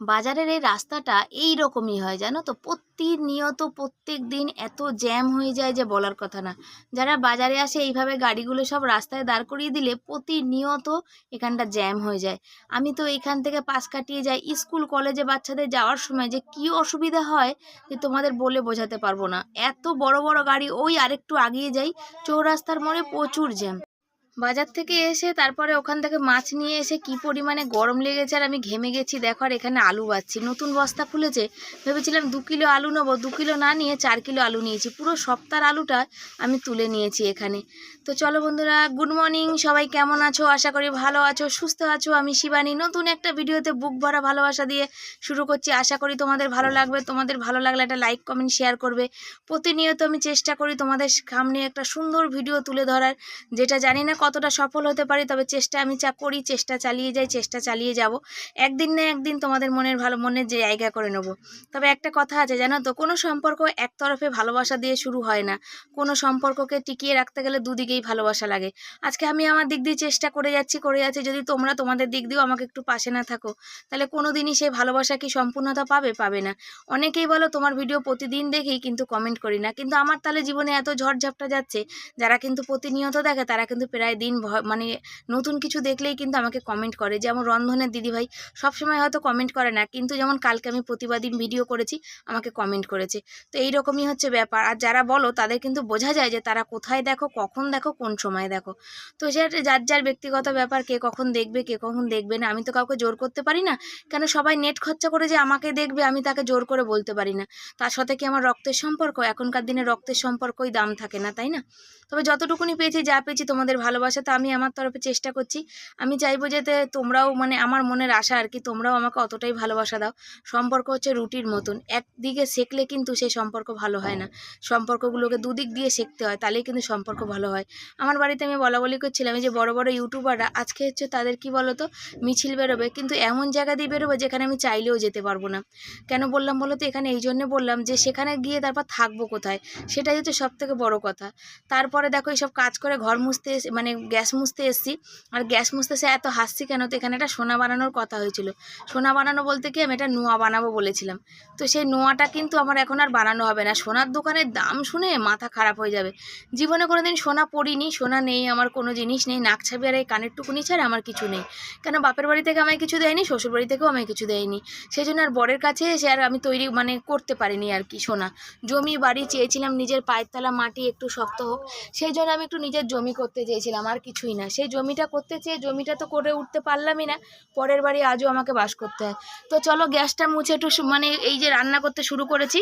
বাজারের এই রাস্তাটা এই রকমই হয়, জানো তো? প্রতিনিয়ত প্রত্যেক দিন এত জ্যাম হয়ে যায় যে বলার কথা না। যারা বাজারে আসে এইভাবে গাড়িগুলো সব রাস্তায় দাঁড় করিয়ে দিলে প্রতিনিয়ত এখানটা জ্যাম হয়ে যায়। আমি তো এখান থেকে পাশ কাটিয়ে যাই, স্কুল কলেজে বাচ্চাদের যাওয়ার সময় যে কী অসুবিধা হয় যে তোমাদের বলে বোঝাতে পারব না। এত বড় বড় গাড়ি, ওই আরেকটু আগিয়ে যাই, চৌরাস্তার মোড়ে প্রচুর জ্যাম বাজার থেকে এসে তারপরে ওখান থেকে মাছ নিয়ে এসে কি পরিমাণে গরম লেগেছে আর আমি ঘেমে গেছি। দেখো আর এখানে আলু বাচ্ছি নতুন বস্তা খুলেছে। ভেবেছিলাম দু কিলো আলু নেব। দু কিলো না নিয়ে চার কিলো আলু নিয়েছি। পুরো সপ্তাহের আলুটা আমি তুলে নিয়েছি এখানে। তো চলো বন্ধুরা গুড মর্নিং সবাই কেমন আছো? আশা করি ভালো আছো, সুস্থ আছো। আমি শিবানী। নতুন একটা ভিডিওতে বুক ভরা ভালোবাসা দিয়ে শুরু করছি। আশা করি তোমাদের ভালো লাগবে। তোমাদের ভালো লাগলে একটা লাইক কমেন্ট শেয়ার করবে। প্রতিনিয়ত আমি চেষ্টা করি তোমাদের সামনে একটা সুন্দর ভিডিও তুলে ধরার। যেটা জানি না কতটা সফল হতে পারি, তবে চেষ্টা, আমি চা করি, চেষ্টা চালিয়ে যাই, চেষ্টা চালিয়ে যাব। একদিন না একদিন তোমাদের মনের ভালো, মনের যে জায়গা করে নেব। তবে একটা কথা আছে, জানো তো, কোনো সম্পর্ক একতরফে ভালোবাসা দিয়ে শুরু হয় না। কোনো সম্পর্ককে টিকিয়ে রাখতে গেলে দুদিকেই ভালোবাসা লাগে। আজকে আমি আমার দিক দিয়ে চেষ্টা করে যাচ্ছি করে যাচ্ছি, যদি তোমরা তোমাদের দিক দিয়েও আমাকে একটু পাশে না থাকো, তাহলে কোনো দিনই সেই ভালোবাসা কি সম্পূর্ণতা পাবে পাবে না। অনেকেই বলো, তোমার ভিডিও প্রতিদিন দেখি, কিন্তু কমেন্ট করি না। কিন্তু আমার তাহলে জীবনে এত ঝড়ঝাপটা যাচ্ছে, যারা কিন্তু প্রতিনিয়ত দেখে, তারা কিন্তু প্রায় দিন ভয় মানে নতুন কিছু দেখলেই কিন্তু আমাকে কমেন্ট করে। যেমন রন্ধনের দিদিভাই সবসময় হয়তো কমেন্ট করে না, কিন্তু যেমন কালকে আমি প্রতিবাদিন ভিডিও করেছি, আমাকে কমেন্ট করেছে। তো এই রকমই হচ্ছে ব্যাপার। আর যারা বলো, তাদের কিন্তু বোঝা যায় যে তারা কোথায় দেখো, কখন দেখো, কোন সময় দেখো। তো সেটা যার যার ব্যক্তিগত ব্যাপার, কে কখন দেখবে, কে কখন দেখবে না, আমি তো কাউকে জোর করতে পারি না। কেন সবাই নেট খরচা করে যে আমাকে দেখবে, আমি তাকে জোর করে বলতে পারি না। তার সাথে কি আমার রক্তের সম্পর্ক? এখনকার দিনে রক্তের সম্পর্কই দাম থাকে না, তাই না? তবে যতটুকুনি পেয়েছি, যা পেয়েছি তোমাদের ভালোবাসা তো আমি আমার তরফে চেষ্টা করছি। আমি চাইব যাতে তোমরাও মানে আমার মনের আশা আর কি, তোমরাও আমাকে অতটাই ভালোবাসা দাও। সম্পর্ক হচ্ছে রুটির মতন। একদিকে শেখলে কিন্তু সেই সম্পর্ক ভালো হয় না। সম্পর্কগুলোকে দুদিক দিয়ে শিখতে হয়, তাহলেই কিন্তু সম্পর্ক ভালো হয়। আমার বাড়িতে আমি বলা বলি করছিলাম যে বড় বড় ইউটিউবাররা, আজকে হচ্ছে তাদের কি বলো তো মিছিল বেরোবে, কিন্তু এমন জায়গা দিয়ে বেরোবে যেখানে আমি চাইলেও যেতে পারব না। কেন বললাম বলো তো? এখানে এই জন্যে বললাম যে, সেখানে গিয়ে তারপর থাকব কোথায়? সেটাই হচ্ছে সব থেকে বড় কথা। তারপরে দেখো এইসব কাজ করে ঘর মুছতে এসে মানে গ্যাস মুছতে এসেছি। আর গ্যাস মুছতে এসে এত হাসছি কেন? তো এখানে একটা সোনা বানানোর কথা হয়েছিল। সোনা বানানো বলতে কি আমি একটা নোয়া বানাবো বলেছিলাম। তো সেই নোয়াটা কিন্তু আমার এখন আর বানানো হবে না। সোনার দোকানের দাম শুনে মাথা খারাপ হয়ে যাবে। জীবনে কোনো দিন সোনা পড়িনি, সোনা নেই, আমার কোনো জিনিস নেই, নাক ছাবি আর এই কানের টুকুনি ছাড়া আমার কিছু নেই। কেন বাপের বাড়ি থেকে আমায় কিছু দেয়নি, শ্বশুর বাড়ি থেকেও আমায় কিছু দেয়নি। সেই জন্য আর বরের কাছে এসে আর আমি তৈরি মানে করতে পারিনি আর কি সোনা। জমি বাড়ি চেয়েছিলাম, নিজের পায়ের তলা, মাটি একটু শক্ত হোক। সেই জন্য আমি একটু নিজের জমি করতে চেয়েছিলাম, আর কিছুই না। সেই জমিটা করতে চেয়ে জমিটা তো করে উঠতে পারলামই না, পরের বাড়ি আজও আমাকে বাস করতে হয়। তো চলো গ্যাসটা মুছে একটু মানে এই যে রান্না করতে শুরু করেছি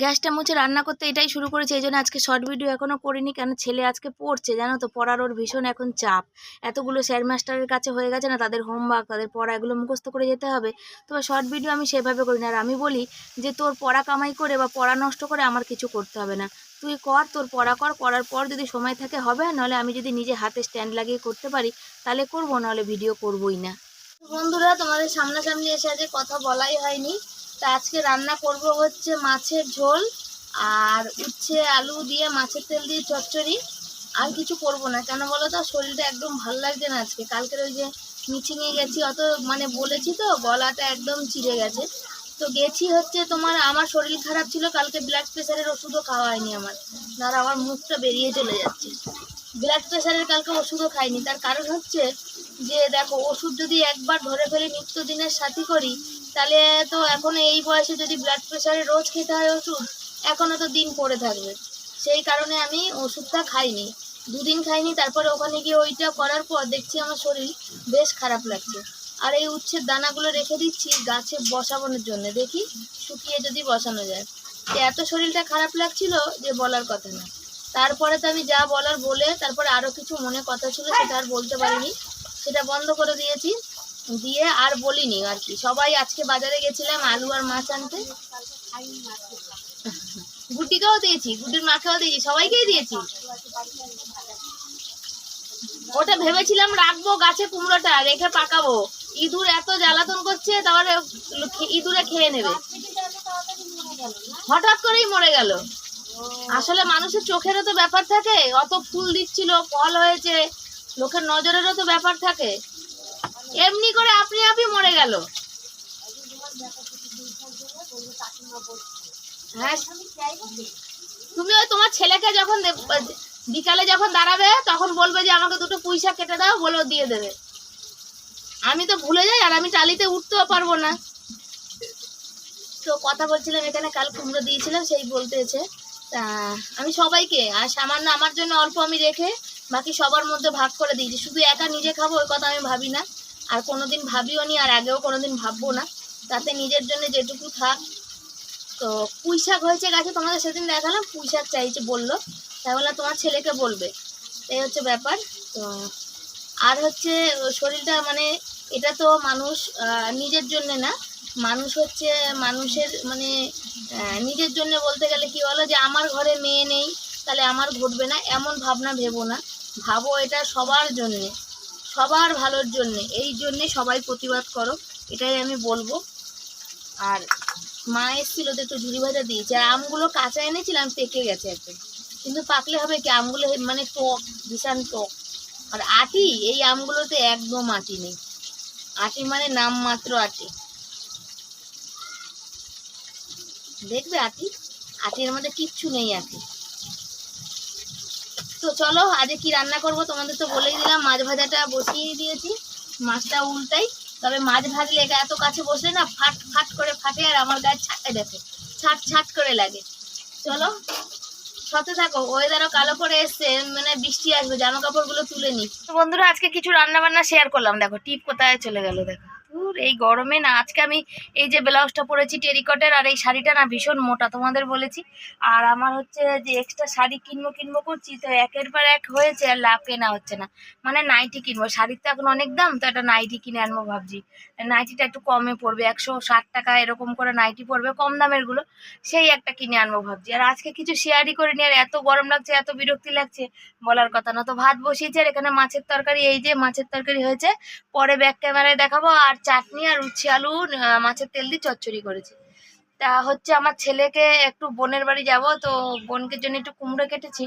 গ্যাসটা মুছে রান্না করতে এটাই শুরু করেছি, এই জন্য আজকে শর্ট ভিডিও এখনও করিনি। কেন? ছেলে আজকে পড়ছে, জানো তো? পড়ার ওর ভীষণ এখন চাপ। এতগুলো স্যার মাস্টারের কাছে হয়ে গেছে না, তাদের হোমওয়ার্ক তাদের পড়া, এগুলো মুখস্থ করে যেতে হবে। তো শর্ট ভিডিও আমি সেভাবে করি না আর আমি বলি যে, তোর পড়া কামাই করে বা পড়া নষ্ট করে আমার কিছু করতে হবে না। তুই কর, তোর পড়া কর, করার পর যদি সময় থাকে হবে নাহলে আমি যদি নিজে হাতে স্ট্যান্ড লাগিয়ে করতে পারি, তাহলে করব, নাহলে ভিডিও করবোই না। বন্ধুরা, তোমাদের সামনাসামনি এসে আজকে কথা বলাই হয়নি। তা আজকে রান্না করব হচ্ছে মাছের ঝোল আর উচ্ছে, আলু দিয়ে মাছের তেল দিয়ে চচ্চড়ি। আর কিছু করব না, কেন বলো তো? শরীরটা একদম ভালো লাগছে না আজকে। কালকের ওই যে মিচিংয়ে গেছি, অত মানে বলেছি তো, গলাটা একদম চিড়ে গেছে। তো গেছি হচ্ছে তোমার, আমার শরীর খারাপ ছিল, কালকে ব্লাড প্রেশারের ওষুধও খাওয়া হয়নি আমার। আর আমার মুখটা বেরিয়ে চলে যাচ্ছে। ব্লাড প্রেশারের কালকে ওষুধও খাইনি। তার কারণ হচ্ছে যে, দেখো, ওষুধ যদি একবার ধরে ফেলে নিত্যদিনের সাথী করি তাহলে তো এখন এই বয়সে যদি ব্লাড প্রেশারে রোজ খেতে হয় ওষুধ, এখনও তো দিন পড়ে থাকবে। সেই কারণে আমি ওষুধটা খাইনি। দুদিন খাইনি, তারপরে ওখানে গিয়ে ওইটা করার পর দেখছি আমার শরীর বেশ খারাপ লাগছে। আর এই উচ্ছের দানাগুলো রেখে দিচ্ছি, গাছে বসানোর জন্য। দেখি শুকিয়ে যদি বসানো যায়। এত শরীরটা খারাপ লাগছিল যে বলার কথা না। তারপরে তো আমি যা বলার বলে, তারপরে আরও কিছু মনে কথা ছিল সেটা আর বলতে পারিনি। সেটা বন্ধ করে দিয়েছি। দিয়ে আর বলিনি আর কি। সবাই আজকে বাজারে গেছিলাম আলু আর মাছ আনতে। গুটিকেও দিয়েছি, গুটির মাকেও দিয়েছি, সবাইকেই দিয়েছি। ওটা ভেবেছিলাম রাখব গাছে কুমড়োটা, রেখে পাকাবো। ইঁদুর এত জ্বালাতন করছে তারপরে ইঁদুরে খেয়ে নেবে। হঠাৎ করেই মরে গেল। আসলে মানুষের চোখেরও তো ব্যাপার থাকে, অত ফুল দিচ্ছিল, ফল হয়েছে, লোকের নজরেরও তো ব্যাপার থাকে। এমনি করে আপনি আপনি মরে গেল। হ্যাঁ। তুমি ওই তোমার ছেলেকে যখন বিকালে যখন দাঁড়াবে, তখন বলবে যে, আমাকে দুটো পুঁইশা কেটে দাও বলে দিয়ে দেবে। আমি তো ভুলে যাই, আর আমি টালিতে উঠতেও পারব না। তো কথা বলছিলাম, এখানে কাল কুমড়ো দিয়েছিলাম, সেই বলতেছে। তা আমি সবাইকে, আর সামান্য আমার জন্য অল্প আমি রেখে বাকি সবার মধ্যে ভাগ করে দিয়েছি। শুধু একা নিজে খাব, ওই কথা আমি ভাবি না। আর কোনোদিন ভাবিও নি, আর আগেও কোনোদিন ভাববো না। তাতে নিজের জন্য যেটুকু থাক। তো পুঁই শাক হয়েছে গাছে, তোমাদের সেদিন দেখালাম, পুঁই শাক চাইছে বলল। তাই বললাম তোমার ছেলেকে বলবে। এই হচ্ছে ব্যাপার। তো আর হচ্ছে, শরীরটা মানে এটা তো মানুষ নিজের জন্য না। মানুষ হচ্ছে মানুষের মানে নিজের জন্য বলতে গেলে কি বলো যে, আমার ঘরে মেয়ে নেই, তাহলে আমার ঘটবে না। এমন ভাবনা ভেবো না। ভাবো এটা সবার জন্যে। সবার ভালোর জন্যে, এই জন্যে সবাই প্রতিবাদ করো, এটাই আমি বলব। আর মা এসেছিল তো একটু ঝুড়ি ভাজা দিয়েছে, আর আমগুলো কাঁচা এনেছিলাম, পেকে গেছে একদম। কিন্তু পাকলে হবে কি, আমগুলো মানে টক, ভীষণ টক। আর আটি, এই আমগুলোতে একদম আটি নেই। আটি মানে নামমাত্র আটি। দেখবে আটি? আটির মধ্যে কিচ্ছু নেই আটি। তো চলো, আজকে কি রান্না করব তোমাদের তো বলেই দিলাম, মাছ ভাজাটা বসিয়ে দিয়েছি। মাছটা উল্টাই, তবে মাছ ভাজলে এটা এত কাছে বসলে না ফাট ফাট করে ফাটে আর আমার গায়ে ছাটে দেখে, ছাট ছাট করে লাগে। চলো, সাথে থাকো, ওয়েদারও কালো করে এসছে মানে বৃষ্টি আসবে জামা কাপড়গুলো তুলে নি। বন্ধুরা, আজকে কিছু রান্না বান্না শেয়ার করলাম, দেখো, টিপ কোথায় চলে গেল, দেখো। ধুর, এই গরমে না আজকে আমি এই যে ব্লাউজটা পরেছি টেরিকটের আর এই শাড়িটা না ভীষণ মোটা তোমাদের বলেছি। আর আমার হচ্ছে যে এক্সট্রা শাড়ি কিনবো কিনবো করছি তো একের পর এক হয়েছে আর লাভ কেনা হচ্ছে না। মানে নাইটি কিনবো শাড়ির তো এখন অনেক দাম তো একটা নাইটি কিনে আনব ভাবছি। নাইটিটা একটু কমে পড়বে একশো ষাট টাকা এরকম করে নাইটি পড়বে কম দামেরগুলো সেই একটা কিনে আনব ভাবছি। আর আজকে কিছু শেয়ারই করে নি আর এত গরম লাগছে এত বিরক্তি লাগছে বলার কথা না। তো ভাত বসিয়েছি আর এখানে মাছের তরকারি এই যে মাছের তরকারি হয়েছে পরে ব্যাক ক্যামেরায় দেখাবো আর চাটনি আর উচ্ছে আলু মাছের তেল দিয়ে চচ্চড়ি করেছি। তা হচ্ছে আমার ছেলেকে একটু বোনের বাড়ি যাব, তো বোনকে জন্য একটু কুমড়ো কেটেছি।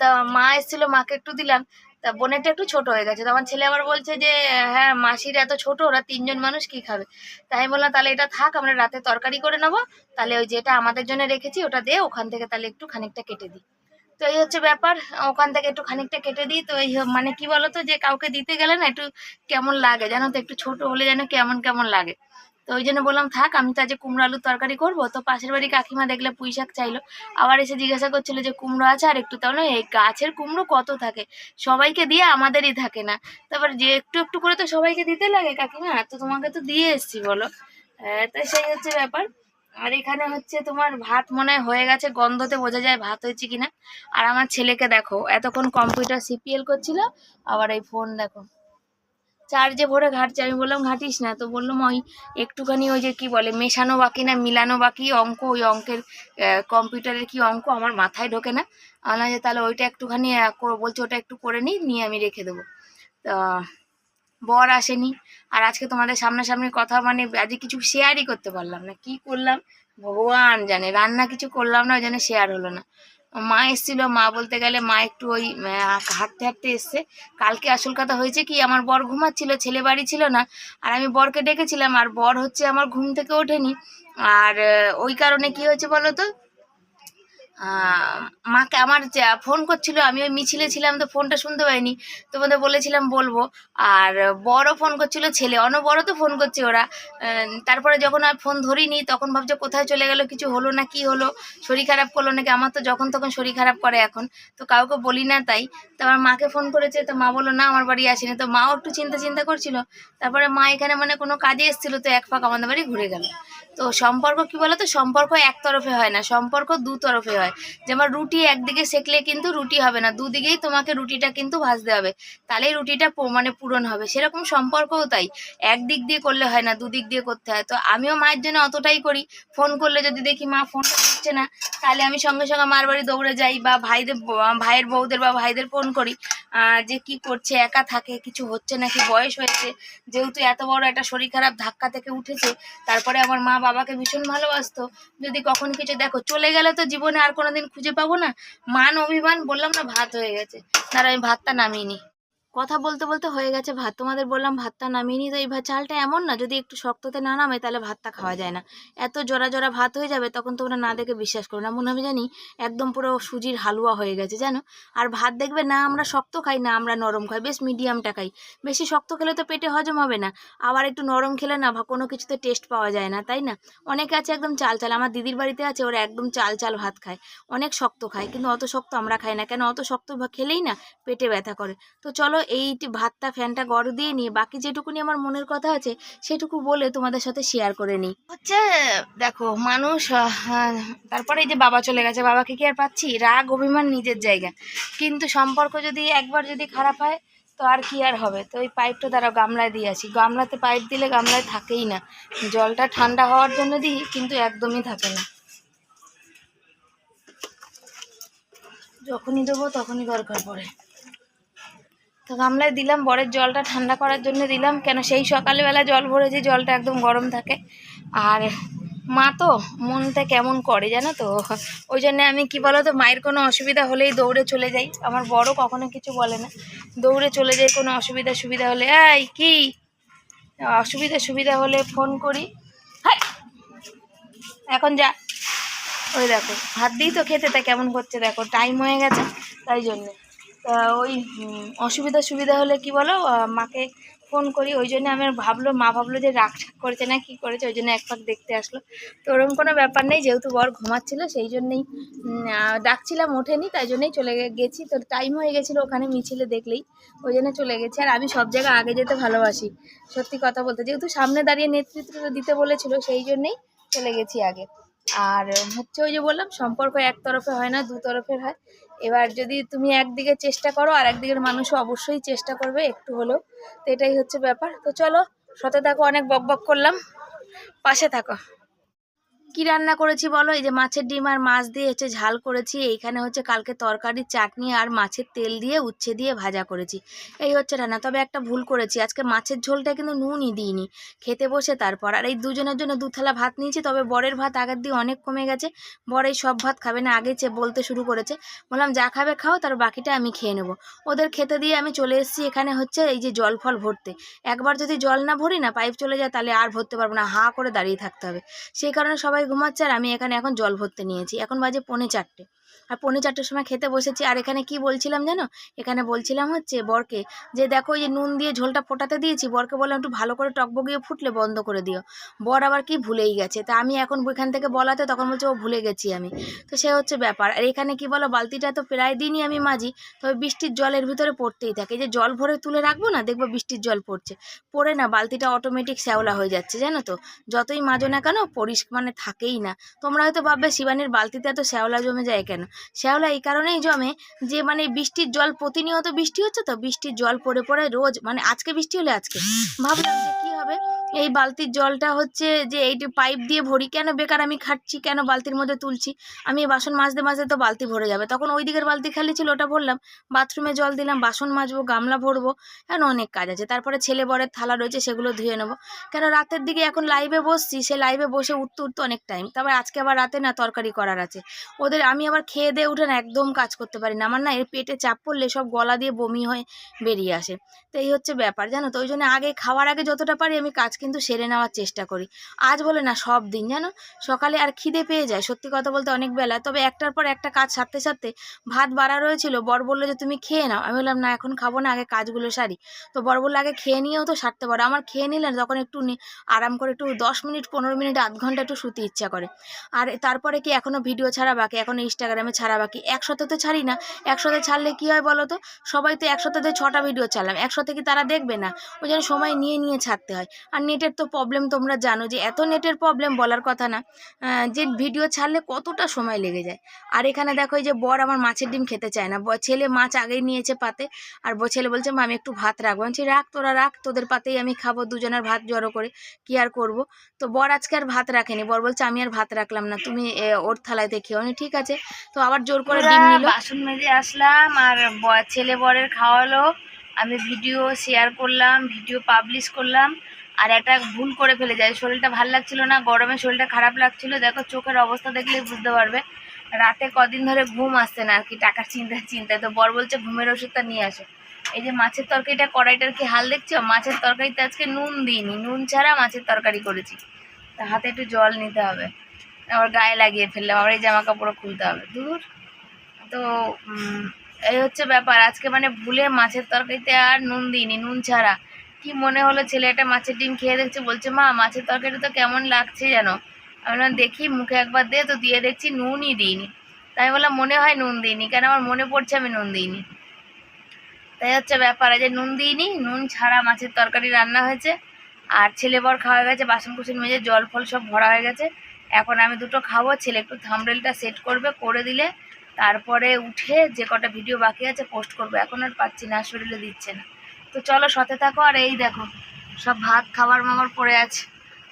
তা মা এসেছিল, মাকে একটু দিলাম। তা বোনেরটা একটু ছোট হয়ে গেছে। তো আমার ছেলে আবার বলছে যে হ্যাঁ মাসির এত ছোট, ওরা তিনজন মানুষ, কি খাবে? তাই বললাম, তাহলে এটা থাক, আমরা রাতে তরকারি করে নেব। তাহলে ওই যেটা আমাদের জন্য রেখেছি, ওটা দিয়ে ওখান থেকে তাহলে একটু খানিকটা কেটে দিই। তো এই হচ্ছে ব্যাপার ওখান থেকে একটু খানিকটা কেটে দিই। তো এই মানে কি বলতো যে কাউকে দিতে গেলে না একটু কেমন লাগে জানো তো? একটু ছোট হলে যেন কেমন কেমন লাগে। তো ওই জন্য বললাম থাক আমি তো আজ কুমড়ো আলুর তরকারি করব। তো পাশের বাড়ি কাকিমা দেখলে পুঁই শাক চাইলো। আবার এসে জিজ্ঞাসা করছিল যে কুমড়ো আছে আর একটু তাহলে এই গাছের কুমড়ো কত থাকে? সবাইকে দিয়ে আমাদেরই থাকে না। তারপর যে একটু একটু করে তো সবাইকে দিতে লাগে কাকিমা। তো তোমাকে তো দিয়ে এসছি বলো। আহ, তো সেই হচ্ছে ব্যাপার। আর এখানে হচ্ছে তোমার ভাত মনে হয় গেছে, গন্ধতে বোঝা যায় ভাত হয়েছে কিনা। আর আমার ছেলেকে দেখো, এতক্ষণ কম্পিউটার সিপিএল করছিল, আবার এই ফোন দেখো। চার্জে ভরে ঘাটছে, আমি বললাম, ঘাটিস না। তো বললাম ওই একটুখানি ওই যে কি বলে, মেশানো বাকি না, মিলানো বাকি অঙ্ক, ওই অঙ্কের কম্পিউটারের কি অঙ্ক আমার মাথায় ঢোকে না। আমার যে তাহলে ওইটা একটুখানি বলছে, ওটা একটু করে নিই, নিয়ে আমি রেখে দেবো। তা বর আসেনি। আর আজকে তোমাদের সামনাসামনি কথা মানে আজকে কিছু শেয়ারই করতে পারলাম না। কি করলাম? ভগবান জানে। রান্না কিছু করলাম না, ওই জন্য শেয়ার হলো না। মা এসেছিল, মা বলতে গেলে মা একটু ওই হাঁটতে হাঁটতে এসছে। কালকে আসল কথা হয়েছে কি, আমার বর ঘুমাচ্ছিল, ছেলে বাড়ি ছিল না, আর আমি বরকে ডেকেছিলাম। আর বর হচ্ছে আমার ঘুম থেকে ওঠেনি। আর ওই কারণে কি হয়েছে বলো তো? মাকে আমার যা- ফোন করছিল, আমি ওই মিছিলে ছিলাম তো ফোনটা শুনতে পাইনি। তোমাদের বলেছিলাম বলব, আর বড় ফোন করছিল ছেলে, অনবরত ফোন করছে ওরা। তারপরে যখন আর ফোন ধরিনি, তখন ভাবছে কোথায় চলে গেল, কিছু হলো না, কি হলো, শরীর খারাপ করল নাকি? আমার তো যখন তখন শরীর খারাপ করে এখন, তো কাউকে বলি না তাই। তো আমার মাকে ফোন করেছে, তো মা বলল, না, আমার বাড়ি আসেনি। তো মাও একটু চিন্তা চিন্তা করছিল। তারপরে মা এখানে মানে কোনো কাজে এসেছিল, তো এক ফাঁক আমাদের বাড়ি ঘুরে গেল। তো সম্পর্ক কি বলো তো সম্পর্ক একতরফে হয় না, সম্পর্ক দু তরফে হয়। যেমন রুটি একদিকে সেকলে কিন্তু রুটি হবে না, দুদিকেই তোমাকে রুটিটা কিন্তু ভাজতে হবে। তাহলেই রুটিটা মানে পূরণ হবে। সেরকম সম্পর্কও তাই। একদিক দিয়ে করলে হয় না, দুদিক দিয়ে করতে হয়। তো আমিও মায়ের জন্য অতটাই করি। ফোন করলে যদি দেখি মা ফোনটা করছে না, তাহলে আমি সঙ্গে সঙ্গে মার বাড়ি দৌড়ে যাই বা ভাইদের, ভাইয়ের বউদের বা ভাইদের ফোন করি। যে কি করছে, একা থাকে, কিছু হচ্ছে নাকি, বয়স হয়েছে, যেহেতু এত বড় একটা শরীর খারাপ ধাক্কা থেকে উঠেছে, তারপরে আমার মা বাবাকে ভীষণ ভালোবাসতো। যদি কখন কিছু, দেখো, চলে গেলে তো জীবনে আর কোনোদিন খুঁজে পাবো না। মান, অভিমান, বললাম না, ভাত হয়ে গেছে। তার আমি ভাতটা নামিয়ে নি কথা বলতে বলতে হয়ে গেছে ভাত। তোমাদের বললাম ভাতটা নামিয়ে নি তো এই ভাত চালটা এমন না, যদি একটু শক্ততে না নামে তাহলে ভাতটা খাওয়া যায় না। এত জোড়া জোড়া ভাত হয়ে যাবে তখন তোমরা না দেখে বিশ্বাস করো না। মনে হবে জানি একদম পুরো সুজির হালুয়া হয়ে গেছে, জানো? আর ভাত দেখবে না আমরা শক্ত খাই, না আমরা নরম খাই, বেশ মিডিয়ামটা খাই। বেশি শক্ত খেলে তো পেটে হজম হবে না, আবার একটু নরম খেলে না ভা- কোনো কিছুতে টেস্ট পাওয়া যায় না, তাই না? অনেকে আছে একদম চাল চাল, আমার দিদির বাড়িতে আছে, ওরা একদম চাল চাল ভাত খায়। অনেক শক্ত খায়, কিন্তু অত শক্ত আমরা খাই না, কেন অত শক্ত খেলেই না পেটে ব্যথা করে। তো চলো এই ভাতটা ফ্যানটা গড় দিয়ে নিয়ে বাকি যেটুকুনি আমার মনের কথা আছে সেটুকু বলে তোমাদের সাথে শেয়ার করে নিই। হচ্ছে দেখো মানুষ আহ, তারপরে এই যে বাবা চলে গেছে বাবাকে কি আর পাচ্ছি? রাগ অভিমান নিজের জায়গা। কিন্তু সম্পর্ক যদি একবার যদি খারাপ হয় তো আর কি আর হবে? তো ওই পাইপটা তারা গামলায় দিয়ে আসি। গামলাতে পাইপ দিলে গামলায় থাকেই না। জলটা ঠান্ডা হওয়ার জন্য দিই কিন্তু একদমই থাকে না। যখনই দেবো তখনই দরকার পড়ে। তো গামলায় দিলাম, বরের জলটা ঠান্ডা করার জন্য দিলাম। কেন সেই সকালবেলা জল ভরে যে জলটা একদম গরম থাকে। আর মা তো মনটা কেমন করে জানো তো? ওই জন্যে আমি কি বলো তো মায়ের কোনো অসুবিধা হলেই দৌড়ে চলে যাই। আমার বড় কখনো কিছু বলে না। দৌড়ে চলে যাই, কোনো অসুবিধা সুবিধা হলে, এই, কি? অসুবিধা সুবিধা হলে ফোন করি! এখন যা। ওই দেখো, হাত দিই তো খেতে, তা কেমন করছে দেখো, টাইম হয়ে গেছে, তাই জন্যে। তা ওই অসুবিধা সুবিধা হলে কি বলো মাকে ফোন করি। ওই জন্য আমি ভাবলো, মা ভাবলো যে রাগ ঠাক করেছে না কি করেছে, ওই জন্য এক পাক দেখতে আসলো। তো ওরকম কোনো ব্যাপার নেই, যেহেতু বর ঘুমাচ্ছিলো, সেই জন্যেই ডাকছিলাম, ওঠেনি, তাই জন্যই চলে গেছি। তো টাইম হয়ে গেছিল ওখানে মিছিলে দেখলেই, ওই জন্য চলে গেছি। আর আমি সব জায়গায় আগে যেতে ভালোবাসি, সত্যি কথা বলতে। যেহেতু সামনে দাঁড়িয়ে নেতৃত্ব দিতে বলেছিল, সেই জন্যেই চলে গেছি আগে। আর হচ্ছে ওই যে বললাম, সম্পর্ক এক তরফে হয় না, দু তরফের হয়। এবার যদি তুমি একদিকে চেষ্টা করো আর একদিকের মানুষও অবশ্যই চেষ্টা করবে একটু হলেও। তো এটাই হচ্ছে ব্যাপার। তো চলো, সাথে থাকো, অনেক বক বক করলাম। পাশে থাকো। কি রান্না করেছি বলো? এই যে মাছের ডিম আর মাছ দিয়ে হচ্ছে ঝাল করেছি। এইখানে হচ্ছে কালকে তরকারি, চাটনি আর মাছের তেল দিয়ে উচ্ছে দিয়ে ভাজা করেছি। এই হচ্ছে রান্না। তবে একটা ভুল করেছি। আজকে মাছের ঝোলটা কিন্তু নুনই দিইনি। খেতে বসে তারপর। আর এই দুজনের জন্য দু থালা ভাত নিয়েছি, তবে বরের ভাত আগের দিয়ে অনেক কমে গেছে। বর এই সব ভাত খাবে না আগে চেয়ে বলতে শুরু করেছে। বললাম, যা খাবে খাও, তার বাকিটা আমি খেয়ে নেব। ওদের খেতে দিয়ে আমি চলে এসেছি এখানে হচ্ছে এই যে জল ফল ভরতে। একবার যদি জল না ভরি না, পাইপ চলে যায়, তাহলে আর ভরতে পারব না। হা করে দাঁড়িয়ে থাকতে হবে। সেই কারণে সবাই ঘুমাচ্ছে আর আমি এখানে এখন জল ভরতে নিয়েছি। এখন বাজে পৌনে চারটে। আর পৌনে চারটের সময় খেতে বসেছি। আর এখানে কি বলছিলাম জানো? এখানে বলছিলাম হচ্ছে বরকে যে দেখো যে নুন দিয়ে ঝোলটা ফোটাতে দিয়েছি, বরকে বললাম একটু ভালো করে টকবগিয়ে ফুটলে বন্ধ করে দিও। বর আবার কি ভুলেই গেছে। তা আমি এখন এখান থেকে বলাতে তখন বলছে ও ভুলে গেছি আমি। তো সে হচ্ছে ব্যাপার। আর এখানে কি বলো, বালতিটা তো প্রায় দিনই আমি মাজি, তবে বৃষ্টির জলের ভিতরে পড়তেই থাকে। যে জল ভরে তুলে রাখব না, দেখব বৃষ্টির জল পড়ছে। পড়ে না, বালতিটা অটোমেটিক শ্যাওলা হয়ে যাচ্ছে, জানো তো? যতই মাজো না কেন, পরিষ্কার মানে থাকেই না। তোমরা হয়তো ভাববে, শিবানীর বালতিতে এত শ্যাওলা জমে যায় কেন? শ্যাওলা এই কারণেই জমে যে মানে বৃষ্টির জল প্রতিনিয়ত বৃষ্টি হচ্ছে তো, বৃষ্টির জল পড়ে পড়ে রোজ মানে আজকে বৃষ্টি হলে আজকে। ভাবলাম যে কী হবে? এই বালতির জলটা হচ্ছে যে এই যে পাইপ দিয়ে ভরি কেন বেকার আমি খাচ্ছি কেন বালতির মধ্যে তুলছি? আমি বাসন মাজতে মাজতে তো বালতি ভরে যাবে। তখন ওই দিকের বালতি খালি ছিল, ওটা ভরলাম। বাথরুমে জল দিলাম, বাসন মাজবো, গামলা ভরবো এখন অনেক কাজ আছে। তারপরে ছেলে বরের থালা রয়েছে, সেগুলো ধুয়ে নেব। কেন রাতের দিকে এখন লাইভে বসছি, সে লাইভে বসে উঠতে উঠতে অনেক টাইম তারপর আজকে আবার রাতে না তরকারি করার আছে। ওদের আমি আবার খেয়ে দিয়ে উঠে না একদম কাজ করতে পারি না। আমার না এর পেটে চাপ পড়লে সব গলা দিয়ে বমি হয়ে বেরিয়ে আসে। তো এই হচ্ছে ব্যাপার, জানো তো? ওই জন্য আগে খাওয়ার আগে যতটা পারি আমি কাজ কিন্তু সেরে নেওয়ার চেষ্টা করি। আজ বলে না, সব দিন, জানো? সকালে আর খিদে পেয়ে যায়, সত্যি কথা বলতে অনেক বেলা। তবে একটার পর একটা কাজ সারতে সারতে ভাত বাড়া রয়েছিল, বর বলল যে, তুমি খেয়ে নাও। আমি বললাম, না, এখন খাব না, আগে কাজগুলো সারি। তো বর বলল, আগে খেয়ে নিয়েও তো সারতে পারো। আমার খেয়ে নিলে তখন একটু আরাম করে একটু দশ মিনিট, পনেরো মিনিট, আধ ঘণ্টা একটু শুতে ইচ্ছা করে। আর তারপরে কি এখনও ভিডিও ছাড়া বাকি? এখনও ইনস্টাগ্রামে ছাড়া বাকি একসাথে তো ছাড়ি না। একসাথে ছাড়লে কি হয় বলো তো সবাই তো একসাথে ছটা ভিডিও ছাড়লাম একসাথে কি তারা দেখবে না? ওই জন্য সময় নিয়ে নিয়ে ছাড়তে হয়। আর নেটের তো প্রবলেম তোমরা জানো যে এত নেটের প্রবলেম বলার কথা না। যে ভিডিও ছাড়লে কতটা সময় লেগে যায়। আর এখানে দেখো এই যে বর আমার মাছের ডিম খেতে চায় না। ছেলে মাছ আগেই নিয়েছে পাতে। আর ছেলে বলছে মা আমি একটু ভাত রাখব। বলছি, রাখ তোরা রাখ। তোদের পাতেই আমি খাব দুজনের ভাত জড়ো করে। কি আর করব? তো বর আজকে আর ভাত রাখেনি। বর বলছে আমি আর ভাত রাখলাম না। তুমি ওর থালায় দেখি আমি ঠিক আছে? তো আবার জোর করে ডিম নিল। বাসন মেজে আসলাম আর ছেলে বরের খাওয়ালো। আমি ভিডিও শেয়ার করলাম ভিডিও পাবলিশ করলাম। আর একটা ভুল করে ফেলে যায় শরীরটা ভালো লাগছিল না গরমে শরীরটা খারাপ লাগছিল। দেখো চোখের অবস্থা দেখলেই বুঝতে পারবে। রাতে কদিন ধরে ঘুম আসছে না আর কি টাকার চিন্তায় চিন্তায় তো বর বলছে ঘুমের ওষুধটা নিয়ে আসো। এই যে মাছের তরকারিটা কড়াইটার কি হাল দেখছ? মাছের তরকারিতে আজকে নুন দিইনি। নুন ছাড়া মাছের তরকারি করেছি। তা হাতে একটু জল নিতে হবে। আবার গায়ে লাগিয়ে ফেললাম, আবার এই জামা কাপড়ও খুলতে হবে। দূর? তো এই হচ্ছে ব্যাপার। আজকে মানে ভুলে মাছের তরকারিতে আর নুন দিইনি, নুন ছাড়া। কি মনে হলো ছেলেটা মাছের ডিম খেয়ে দেখছে, বলছে, মা, মাছের তরকারি তো কেমন লাগছে যেন আমি বললাম, দেখি, মুখে একবার দে তো দিয়ে দেখছি নুনই দিইনি। তাই বললাম, মনে হয় নুন দিইনি, কেন আমার মনে পড়ছে আমি নুন দিইনি? তাই হচ্ছে ব্যাপার যে নুন দিইনি, নুন ছাড়া মাছের তরকারি রান্না হয়েছে। আর ছেলে বর খাওয়া গেছে, বাসন কুসন মেজে, জল ফল সব ভরা হয়ে গেছে। এখন আমি দুটো খাব, ছেলে একটু থামরেলটা সেট করবে, করে দিলে তারপরে উঠে যে কটা ভিডিও বাকি আছে পোস্ট করব। এখন আর পাচ্ছি না, শরীরে দিচ্ছে না। তো চলো সতে থাকো, আর এই দেখো, সব ভাত খাবার মামার পড়ে আছে।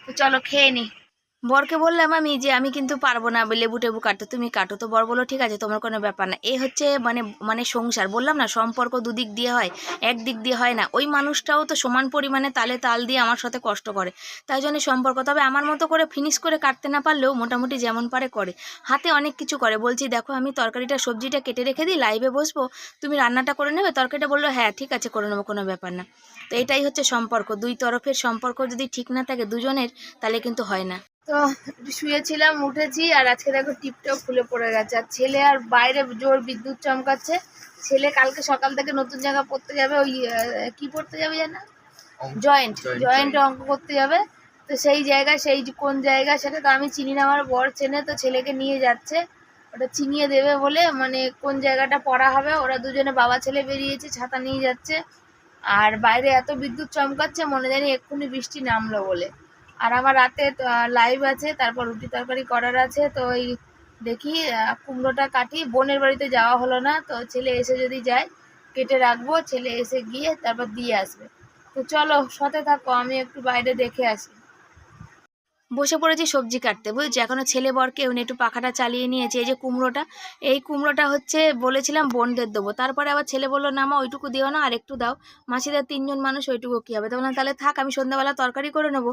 তো চলো খেয়ে নি। বরকে বললাম আমি যে আমি কিন্তু পারব না লেবু টেবু কাটতে। তুমি কাটো তো বর বলো ঠিক আছে, তোমার কোনো ব্যাপার না। এ হচ্ছে মানে মানে সংসার। বললাম না, সম্পর্ক দুদিক দিয়ে হয় এক দিক দিয়ে হয় না। ওই মানুষটাও তো সমান পরিমাণে তালে তাল দিয়ে আমার সাথে কষ্ট করে। তাই জন্য সম্পর্ক। তবে আমার মতো করে ফিনিশ করে কাটতে না পারলেও মোটামুটি যেমন পারে করে। হাতে অনেক কিছু করে। বলছি, দেখো, আমি তরকারিটা, সবজিটা কেটে রেখে দিই লাইভে বসবো। তুমি রান্নাটা করে নেবে? তরকারিটা বলল হ্যাঁ ঠিক আছে, করে নেব, কোনো ব্যাপার না। তো এটাই হচ্ছে সম্পর্ক। দুই তরফের সম্পর্ক যদি ঠিক না থাকে দুজনের, তাহলে কিন্তু হয় না। তো শুয়েছিলাম উঠেছি আর আজকে দেখো টিপটাও খুলে পড়ে গেছে। আর ছেলে আর বাইরে জোর বিদ্যুৎ চমকাচ্ছে। ছেলে কালকে সকাল থেকে নতুন জায়গা পড়তে যাবে ওই কি পড়তে যাবে জানা? জয়েন্ট জয়েন্ট অঙ্ক করতে যাবে। তো সেই জায়গা সেই কোন জায়গা সেটা তো আমি চিনি না আমার বর চেনে তো ছেলেকে নিয়ে যাচ্ছে। ওটা চিনিয়ে দেবে বলে মানে কোন জায়গাটা পড়া হবে ওরা দুজনে বাবা ছেলে বেরিয়েছে ছাতা নিয়ে যাচ্ছে। আর বাইরে এত বিদ্যুৎ চমকাচ্ছে মনে জানি এক্ষুনি বৃষ্টি নামলো বলে। আর আমার রাতে লাইভ আছে, তারপর রুটি তরকারি করার আছে, তো ওই দেখি কুমড়োটা কাটি, বোনের বাড়িতে যাওয়া হলো না, তো ছেলে এসে যদি যায়, কেটে রাখব, ছেলে এসে গিয়ে তারপর দিয়ে আসবে। তো চলো, সাথে থাকো, আমি একটু বাইরে দেখে আসি। বসে পড়েছি সবজি কাটতে বুঝছি? এখনও ছেলে বর কেউ নেই, একটু পাখাটা চালিয়ে নিয়েছে এই যে কুমড়োটা। এই কুমড়োটা হচ্ছে বলেছিলাম বোনদের দেবো। তারপরে আবার ছেলে বলল না মা ওইটুকু দিও না আর একটু দাও। মাসিদের তিনজন মানুষ ওইটুকু কী হবে? তো বললাম তাহলে থাক আমি সন্ধ্যাবেলা তরকারি করে নেব।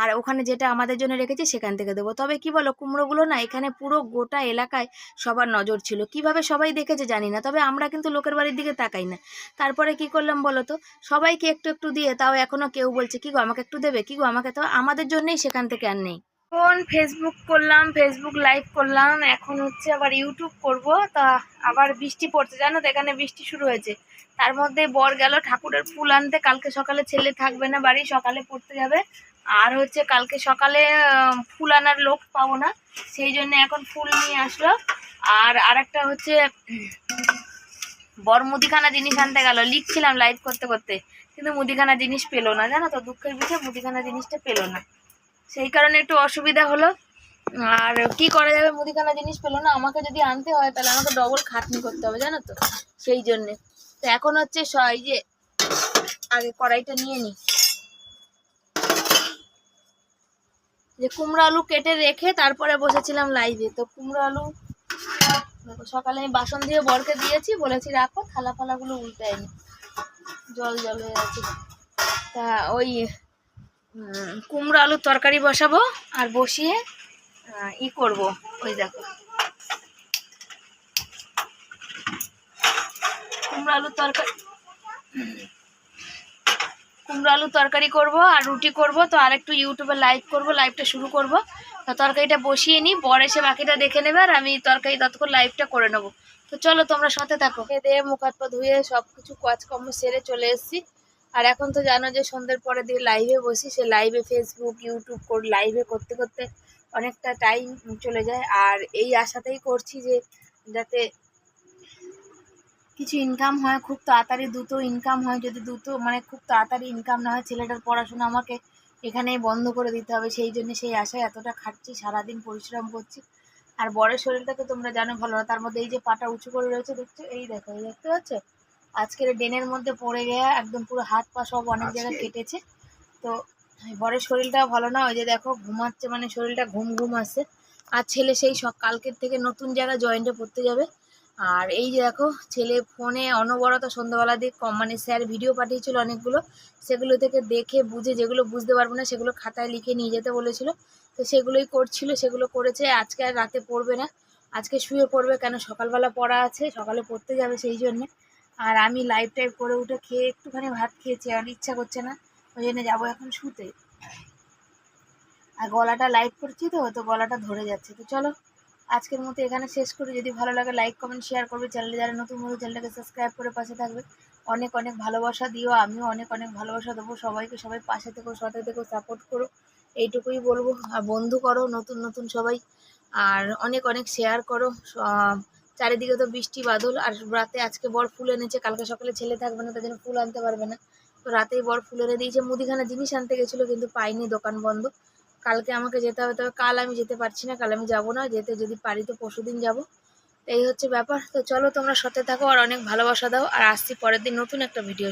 আর ওখানে যেটা আমাদের জন্য রেখেছি সেখান থেকে দেবো। তবে কি বলো কুমড়োগুলো না এখানে পুরো গোটা এলাকায় সবার নজর ছিল। কীভাবে সবাই দেখেছে জানি না তবে আমরা কিন্তু লোকের বাড়ির দিকে তাকাই না। তারপরে কি করলাম বলো তো সবাইকে একটু একটু দিয়ে তাও এখনও কেউ বলছে কি গো আমাকে একটু দেবে? কি গো আমাকে তো আমাদের জন্যই সেখান থেকে আর নেই। এখন ফেসবুক করলাম ফেসবুক লাইভ করলাম, এখন হচ্ছে আবার ইউটিউব করব। তা আবার বৃষ্টি পড়ছে, জানো তো, এখানে বৃষ্টি শুরু হয়েছে। তার মধ্যে বর গেল ঠাকুরের ফুল আনতে, কালকে সকালে ছেলে থাকবে না বাড়ি, সকালে পড়তে যাবে। আর হচ্ছে কালকে সকালে ফুল আনার লোক পাবো না, সেই জন্য এখন ফুল নিয়ে আসলো। আর আরেকটা হচ্ছে, বর মুদিখানা জিনিস আনতে গেল। লিখছিলাম লাইভ করতে করতে, কিন্তু মুদিখানা জিনিস পেল না, জানো তো, দুঃখের বিষয়, মুদিখানা জিনিসটা পেল না। সেই কারণে একটু অসুবিধা হলো। আর কি করা যাবে? মুদিখানা জিনিস পেল না। আমাকে যদি আনতে হয়, তাহলে আমাকে ডবল খাটনি করতে হবে, জানো তো? সেই জন্যে। তো এখন হচ্ছে এই যে, আগে কড়াইটা নিয়ে নিই যে কুমড়ো আলু কেটে রেখে তারপরে বসেছিলাম লাইভে তো কুমড়ো আলু সকালে আমি বাসন দিয়ে বরকে দিয়েছি। বলেছি, রাখো থালা ফালাগুলো উল্টায়নি জল জল হয়ে আছে তা ওই কুমড়ো আলুর তরকারি বসাবো আর বসিয়ে ই করব, ওই দেখো। কুমড়ো আলুর তরকারি, কুমড়ো আলুর তরকারি করব আর রুটি করব, তো আরেকটু ইউটিউবে লাইভ করব লাইভটা শুরু করব। তো তরকারিটা বসিয়ে নিই বর এসে বাকিটা দেখে নেবে আর আমি তরকারি ততক্ষণ লাইভটা করে নেব। তো চলো তোমরা সাথে থাকো। খেয়ে দিয়ে মুখ ধুয়ে সব কিছু কাজকর্ম সেরে চলে এসেছি। আর এখন তো জানো যে সন্ধ্যের পরে দিয়ে লাইভে বসি, সে লাইভে ফেসবুক ইউটিউব করে লাইভে করতে করতে অনেকটা টাইম চলে যায়। আর এই আশাতেই করছি যে যাতে কিছু ইনকাম হয়, খুব তাড়াতাড়ি দ্রুত ইনকাম হয়। যদি দ্রুত মানে খুব তাড়াতাড়ি ইনকাম না হয়, ছেলেটার পড়াশোনা আমাকে এখানেই বন্ধ করে দিতে হবে। সেই জন্য সেই আশায় এতটা খাটছি, সারাদিন পরিশ্রম করছি। আর বরের শরীরটা তো তোমরা জানো ভালো না, তার মধ্যে এই যে পাটা উঁচু করে রয়েছে, দেখছ? এই দেখো, এই দেখতে পাচ্ছ? আজকের ডেনের মধ্যে পড়ে গিয়ে একদম পুরো হাত পা সব অনেক জায়গায় কেটেছে। তো বরের শরীরটাও ভালো না ওই যে দেখো ঘুমাচ্ছে মানে শরীরটা ঘুম ঘুম আসছে। আর ছেলে সেই সব কালকের থেকে নতুন জায়গায় জয়েন্টে পড়তে যাবে। আর এই যে দেখো ছেলে ফোনে অনবরত সন্ধ্যাবেলা দিয়ে কম মানে স্যার ভিডিও পাঠিয়েছিল অনেকগুলো। সেগুলো থেকে দেখে বুঝে যেগুলো বুঝতে পারব না সেগুলো খাতায় লিখে নিয়ে যেতে বলেছিল। তো সেগুলোই করছিল সেগুলো করেছে। আজকে আর রাতে পড়বে না। আজকে শুয়ে পড়বে কেন? সকালবেলা পড়া আছে সকালে পড়তে যাবে সেই জন্যে। আর আমি লাইভ টাইভ করে উঠে খেয়ে একটুখানি ভাত খেয়েছি আর ইচ্ছা করছে না, ওই জন্য যাব এখন শুতে। আর গলাটা লাইভ করছি তো তো গলাটা ধরে যাচ্ছে। তো চলো, আজকের মতো এখানে শেষ করি। যদি ভালো লাগে লাইক কমেন্ট শেয়ার করবে। চ্যানেলে যারা নতুন বন্ধু, চ্যানেলটাকে সাবস্ক্রাইব করে পাশে থাকবে। অনেক অনেক ভালোবাসা দিও। আমিও অনেক অনেক ভালোবাসা দেবো। সবাইকে, সবাই পাশে থেকো, সাথে থেকো সাপোর্ট করো। এইটুকুই বলব। আর বন্ধু করো, নতুন নতুন সবাই। আর অনেক অনেক শেয়ার করো। চারিদিকে তো বৃষ্টি, বাদল আর রাতে আজকে বর ফুল এনেছে, কালকে সকালে ছেলে থাকবে না, তার জন্য ফুল আনতে পারবে না। তো রাতেই বর ফুল এনে দিয়েছে, মুদিখানা জিনিস আনতে গেছিল কিন্তু পাইনি, দোকান বন্ধ। কালকে আমাকে যেতে হবে, তবে কাল আমি যেতে পারছি না, কাল আমি যাব না, যেতে যদি পারি তো পরশু দিন যাব। এই হচ্ছে ব্যাপার। তো চলো তোমরা সাথে থাকো আর অনেক ভালোবাসা দাও, আর আসছি পরের দিন নতুন একটা ভিডিও